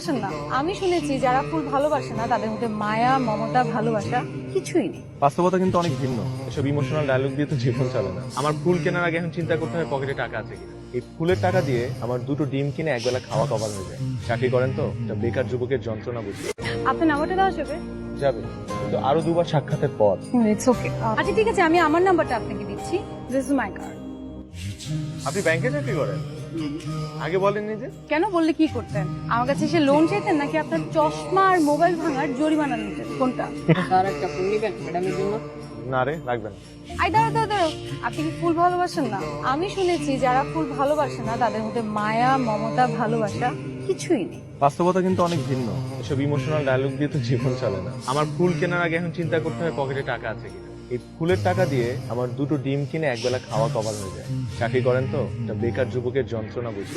ভালোবাসেন না। আমি শুনেছি যারা ফুল ভালোবাসে না তাদের মধ্যে মায়া মমতা ভালোবাসা কিছুই নেই। বাস্তবতা কিন্তু অনেক ভিন্ন। এসব ইমোশনাল ডায়লগ দিয়ে তো জীবন চলে না। আমার ফুল কেনার আগে এখন চিন্তা করতে হয় পকেটে টাকা আছে কিনা। এই ফুলের টাকা দিয়ে আমার দুটো ডিম কিনে একবেলা খাওয়া কভার হয়ে যায়। চাকরি করেন তো বেকার যুবকের যন্ত্রণা বুঝি। আপনার নাম্বারটা দেওয়া যাবে? যাবে। কিন্তু আরও দুবার সাক্ষাতের পর। ইটস ওকে আচ্ছা ঠিক আছে আমি আমার নাম্বারটা আপনাকে দিচ্ছি। দিস ইজ মাই কার্ড আপনি ব্যাংকে চাকরি করেন? আগে বলেননি যে? কেন বললে কি করতেন? আমার কাছে এসে লোন চাইতেন নাকি আপনার চশমা আর মোবাইল ভাঙার জরিমানা নিতেন? কোনটা? স্যার একটা ফুল নিবেন ম্যাডামের জন্য? না রে লাগবেন আই দাঁড়ো দাঁড়ো দাঁড়ো আপনি কি ফুল ভালোবাসেন না? আমি শুনেছি যারা ফুল ভালোবাসে না তাদের মধ্যে মায়া মমতা ভালোবাসা কিছুই নেই। বাস্তবতা কিন্তু অনেক ভিন্ন। এসব ইমোশনাল ডায়লগ দিয়ে তো জীবন চলে না। আমার ফুল কেনার আগে এখন চিন্তা করতে হয় পকেটে টাকা আছে কিনা। এই ফুলের টাকা দিয়ে আমার দুটো ডিম কিনে একবেলা খাওয়া কভার হয়ে যায়। চাকরি করেন তো? বেকার যুবকের যন্ত্রণা বুঝি।